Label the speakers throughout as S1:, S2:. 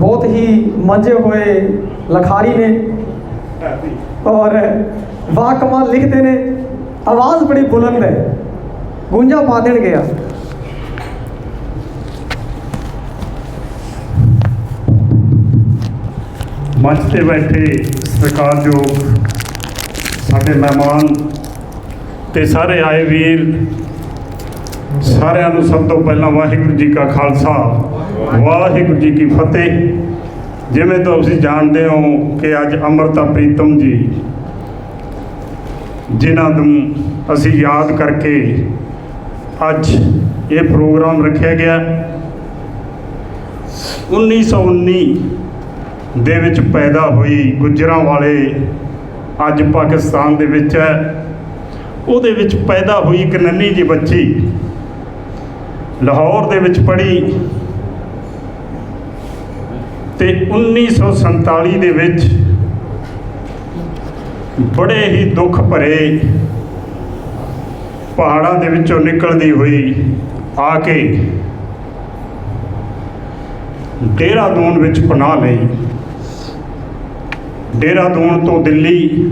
S1: ਬਹੁਤ ਹੀ ਮੰਝੇ ਹੋਏ ਲਖਾਰੀ ਨੇ। ਔਰ ਵਾਹ ਕਮਾਲ ਲਿਖਦੇ ਨੇ, ਆਵਾਜ਼ ਬੜੀ ਬੁਲੰਦ ਹੈ। ਗੂੰਜਾ ਪਾ ਦੇਣਗੇ ਆ।
S2: ਮੰਚ ਤੇ ਬੈਠੇ ਸਤਿਕਾਰਯੋਗ ਸਾਡੇ ਮਹਿਮਾਨ ਤੇ ਸਾਰੇ ਆਏ ਵੀਰ, ਸਾਰਿਆਂ ਨੂੰ ਸਭ ਤੋਂ ਪਹਿਲਾਂ ਵਾਹਿਗੁਰੂ ਜੀ ਕਾ ਖਾਲਸਾ। ਵਾਹਿਗੁਰੂ ਜੀ ਕੀ ਫਤਿਹ। ਜਿਵੇਂ ਤੁਸੀਂ ਜਾਣਦੇ ਹੋ ਕਿ ਅੱਜ ਅੰਮ੍ਰਿਤਾ ਪ੍ਰੀਤਮ ਜੀ, ਜਿਨ੍ਹਾਂ ਨੂੰ ਅਸੀਂ ਯਾਦ ਕਰਕੇ ਅੱਜ ਇਹ ਪ੍ਰੋਗਰਾਮ ਰੱਖਿਆ ਗਿਆ 1919 ਦੇ ਵਿੱਚ ਪੈਦਾ ਹੋਈ ਗੁੱਜਰਾਂ ਵਾਲੇ ਅੱਜ ਪਾਕਿਸਤਾਨ ਦੇ ਵਿੱਚ ਹੈ। ਉਹਦੇ ਵਿੱਚ ਪੈਦਾ ਹੋਈ ਇੱਕ ਨੰਨੀ ਜੀ ਬੱਚੀ ਲਾਹੌਰ ਦੇ ਵਿੱਚ ਪੜ੍ਹੀ। ਤੇ 1947 ਦੇ ਵਿੱਚ ਬੜੇ ਹੀ ਦੁੱਖ ਭਰੇ ਪਹਾੜਾਂ ਦੇ ਵਿੱਚੋਂ ਨਿਕਲਦੀ ਹੋਈ ਆ ਕੇ ਡੇਰਾਦੂਨ ਵਿੱਚ ਪਨਾਹ ਲਈ। ਡੇਰਾਦੂਨ ਤੋਂ ਦਿੱਲੀ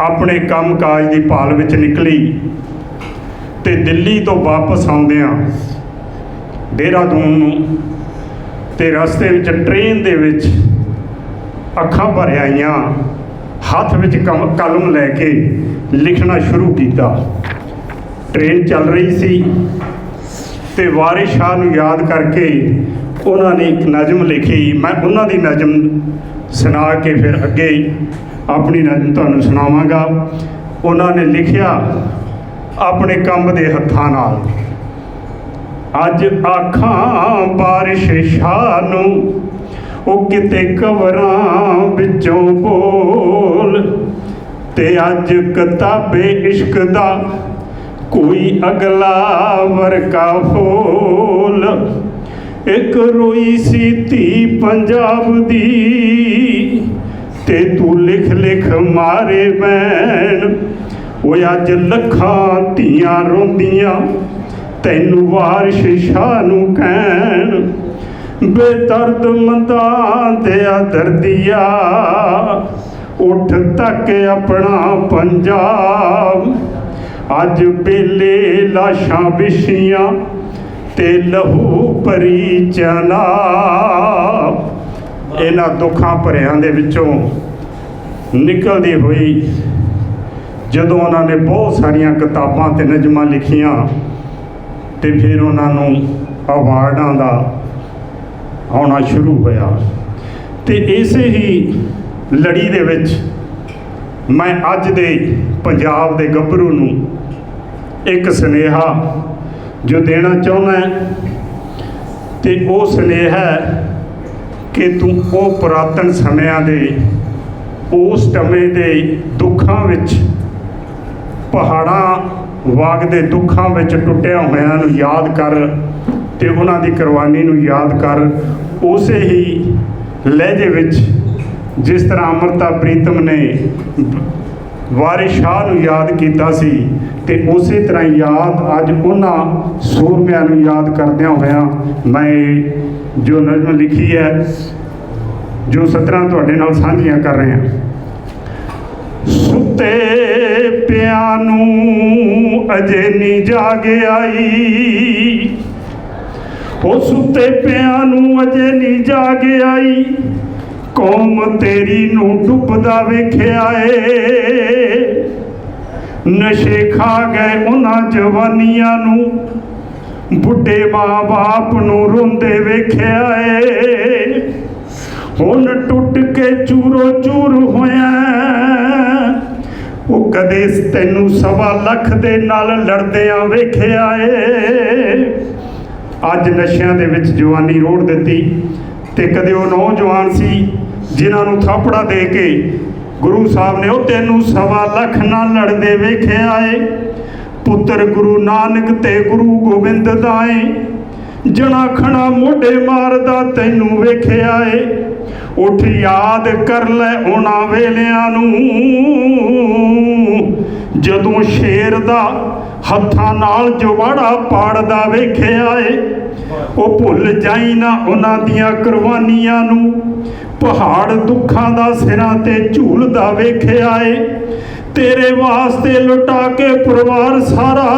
S2: ਆਪਣੇ ਕੰਮਕਾਜ ਦੀ ਭਾਲ ਵਿੱਚ ਨਿਕਲੀ ਤੇ ਦਿੱਲੀ ਤੋਂ ਵਾਪਸ ਆਉਂਦਿਆਂ ਦੇਹਰਾਦੂਨ ਨੂੰ ਤੇ ਰਸਤੇ ਵਿੱਚ ਟ੍ਰੇਨ ਦੇ ਵਿੱਚ ਅੱਖਾਂ ਭਰ ਆਈਆਂ। ਹੱਥ ਵਿੱਚ ਕਮ- ਕਲਮ ਲੈ ਕੇ ਲਿਖਣਾ ਸ਼ੁਰੂ ਕੀਤਾ। ਟ੍ਰੇਨ ਚੱਲ ਰਹੀ ਸੀ ਤੇ ਵਾਰਿਸ ਸ਼ਾਹ ਨੂੰ ਯਾਦ ਕਰਕੇ ਉਹਨਾਂ ਨੇ ਇੱਕ ਨਜ਼ਮ ਲਿਖੀ। ਮੈਂ ਉਹਨਾਂ ਦੀ ਨਜ਼ਮ ਸੁਣਾ ਕੇ ਫਿਰ ਅੱਗੇ ਆਪਣੀ ਨਜ਼ਮ ਤੁਹਾਨੂੰ ਸੁਣਾਵਾਂਗਾ। ਉਹਨਾਂ ਨੇ ਲਿਖਿਆ, ਆਪਣੇ ਕੰਮ ਦੇ ਹੱਥਾਂ ਨਾਲ। ਅੱਜ ਆਖਾਂ ਬਾਰਿਸ਼ ਸ਼ਾਹ ਨੂੰ, ਉਹ ਕਿਤੇ ਕਵਰਾਂ ਵਿੱਚੋਂ ਬੋਲ। ਤੇ ਅੱਜ ਕਿਤਾਬੇ ਇਸ਼ਕ ਦਾ ਕੋਈ ਅਗਲਾ ਵਰਕਾ ਫੋਲ ਇੱਕ ਰੋਈ ਸੀ ਧੀ ਪੰਜਾਬ ਦੀ, ਤੇ ਤੂੰ ਲਿਖ ਲਿਖ ਮਾਰੇ ਬੈਣ ਉਹ ਅੱਜ ਲੱਖਾਂ ਧੀਆਂ ਰੋਂਦੀਆਂ ਤੈਨੂੰ ਵਾਰਿਸ਼ ਸ਼ਾਹ ਨੂੰ ਕਹਿਣ, ਬੇਦਰਦ ਮੰਦਾਂ ਤੇ ਦਰਦੀਆ ਉੱਠ ਤੱਕ ਆਪਣਾ ਪੰਜਾਬ। ਅੱਜ ਬੇਲੇ ਲਾਸ਼ਾਂ ਵਿਛੀਆਂ ਤੇ ਲਹੂ ਭਰੀ ਚਨਾ ਇਹਨਾਂ ਦੁੱਖਾਂ ਭਰਿਆਂ ਦੇ ਵਿੱਚੋਂ ਨਿਕਲਦੀ ਹੋਈ ਜਦੋਂ ਉਹਨਾਂ ਨੇ ਬਹੁਤ ਸਾਰੀਆਂ ਕਿਤਾਬਾਂ ਤੇ ਨਜ਼ਮਾਂ ਲਿਖੀਆਂ ਤੇ ਫਿਰ ਉਹਨਾਂ ਨੂੰ ਅਵਾਰਡਾਂ ਦਾ ਆਉਣਾ ਸ਼ੁਰੂ ਹੋਇਆ। ਤੇ ਇਸੇ ਹੀ ਲੜੀ ਦੇ ਵਿੱਚ ਮੈਂ ਅੱਜ ਦੇ ਪੰਜਾਬ ਦੇ ਗੱਭਰੂ ਨੂੰ ਇੱਕ ਸੁਨੇਹਾ ਜੋ ਦੇਣਾ ਚਾਹੁੰਦਾ ਹੈ ਤੇ ਉਹ ਸੁਨੇਹਾ ਹੈ ਕਿ ਤੂੰ ਉਹ ਪੁਰਾਤਨ ਸਮਿਆਂ ਦੇ, ਉਸ ਸਮੇਂ ਦੇ ਦੁੱਖਾਂ ਵਿੱਚ ਪਹਾੜਾਂ ਵਾਗ ਦੇ ਦੁੱਖਾਂ ਵਿੱਚ ਟੁੱਟਿਆ ਹੋਇਆਂ ਨੂੰ ਯਾਦ ਕਰ ਤੇ ਉਹਨਾਂ ਦੀ ਕੁਰਬਾਨੀ ਨੂੰ ਯਾਦ ਕਰ, ਉਸੇ ਹੀ ਲਹਿਜੇ ਵਿੱਚ ਜਿਸ ਤਰ੍ਹਾਂ ਅਮਰਤਾ ਪ੍ਰੀਤਮ ਨੇ ਵਾਰਿਸ ਸ਼ਾਹ ਨੂੰ ਯਾਦ ਕੀਤਾ ਸੀ ਤੇ ਉਸੇ ਤਰ੍ਹਾਂ ਯਾਦ ਅੱਜ ਉਹਨਾਂ ਸੂਰਮਿਆਂ ਨੂੰ ਯਾਦ ਕਰਦਿਆਂ ਹੋਇਆਂ ਮੈਂ ਜੋ ਨਜ਼ਮ ਲਿਖੀ ਹੈ, ਜੋ ਸਤਰਾਂ ਤੁਹਾਡੇ ਨਾਲ ਸਾਂਝੀਆਂ ਕਰ ਰਹੇ। ਹਾਂ ਸੁੱਤੇ ਪਿਆ ਨੂੰ ਅਜੇ ਨਹੀਂ ਜਾਗ ਆਈ। ਉਹ ਸੁੱਤੇ ਪਿਆ ਨੂੰ ਅਜੇ ਨਹੀਂ ਜਾਗ ਆਈ। ਕੌਮ ਤੇਰੀ ਨੂੰ ਡੁੱਬਦਾ ਵੇਖਿਆ ਏ। ਨਸ਼ੇ ਖਾ ਗਏ ਉਹਨਾਂ ਜਵਾਨੀਆਂ ਨੂੰ। ਬੁੱਢੇ ਮਾਂ-ਬਾਪ ਨੂੰ ਰੋਂਦੇ ਵੇਖਿਆ ਏ। ਹੁਣ ਟੁੱਟ ਕੇ ਚੂਰੋ ਚੂਰ ਹੋਇਆ ਕਦੇ ਤੈਨੂੰ ਸਵਾ ਲੱਖ ਦੇ ਨਾਲ ਲੜਦਿਆਂ ਵੇਖਿਆ ਏ। ਅੱਜ ਨਸ਼ਿਆਂ ਦੇ ਵਿੱਚ ਜਵਾਨੀ ਰੋੜ ਦਿੱਤੀ ਤੇ ਕਦੇ ਉਹ ਨੌਜਵਾਨ ਸੀ ਜਿਨ੍ਹਾਂ ਨੂੰ ਥਾਪੜਾ ਦੇ ਕੇ ਗੁਰੂ ਸਾਹਿਬ ਨੇ ਉਹ ਤੈਨੂੰ ਸਵਾ ਲੱਖ ਨਾਲ ਲੜਦੇ ਵੇਖਿਆ ਏ। ਪੁੱਤਰ ਗੁਰੂ ਨਾਨਕ ਤੇ ਗੁਰੂ ਗੋਬਿੰਦ ਦਾ ਏ। ਜਣਾ ਖਣਾ ਮੋਢੇ ਮਾਰਦਾ ਤੈਨੂੰ ਵੇਖਿਆ ਏ। ਉਠ ਯਾਦ ਕਰ ਲੈ ਉਹਨਾਂ ਵੇਲਿਆਂ ਨੂੰ। ਜਦੋਂ ਸ਼ੇਰ ਦਾ ਹੱਥਾਂ ਨਾਲ ਜਵਾੜਾ ਪਾੜਦਾ ਵੇਖਿਆ ਏ, ਉਹ ਭੁੱਲ ਜਾਈ ਨਾ ਉਹਨਾਂ ਦੀਆਂ ਕੁਰਬਾਨੀਆਂ ਨੂੰ। ਪਹਾੜ ਦੁੱਖਾਂ ਦਾ ਸਿਰਾਂ ਤੇ ਝੂਲਦਾ ਵੇਖਿਆ ਏ, ਤੇਰੇ ਵਾਸਤੇ ਲੁਟਾ ਕੇ ਪਰਿਵਾਰ ਸਾਰਾ।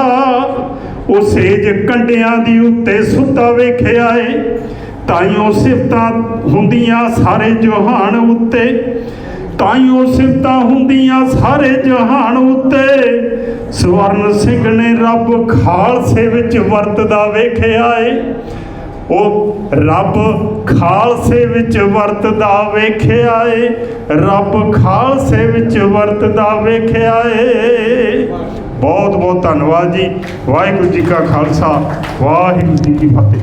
S2: ਉਹ ਸੇਜ ਕੰਡਿਆਂ ਦੀ ਉੱਤੇ ਸੁੱਤਾ ਵੇਖਿਆ ਏ, ਤਾਈਓ ਸਿਫਤਾਂ ਹੁੰਦੀਆਂ ਸਾਰੇ ਜਹਾਨ ਉੱਤੇ। ਤਾਂ ਹੀ ਉਹ ਸਿਫਤਾਂ ਹੁੰਦੀਆਂ ਸਾਰੇ ਜਹਾਨ ਉੱਤੇ। ਸਵਰਨ ਸਿੰਘ ਨੇ ਰੱਬ ਖਾਲਸੇ ਵਿੱਚ ਵਰਤਦਾ ਵੇਖਿਆ ਏ। ਉਹ ਰੱਬ ਖਾਲਸੇ ਵਿੱਚ ਵਰਤਦਾ ਵੇਖਿਆ ਏ। ਰੱਬ ਖਾਲਸੇ ਵਿੱਚ ਵਰਤਦਾ ਵੇਖਿਆ ਏ। ਬਹੁਤ ਬਹੁਤ ਧੰਨਵਾਦ ਜੀ। ਵਾਹਿਗੁਰੂ ਜੀ ਕਾ ਖਾਲਸਾ, ਵਾਹਿਗੁਰੂ ਜੀ ਕੀ ਫਤਿਹ।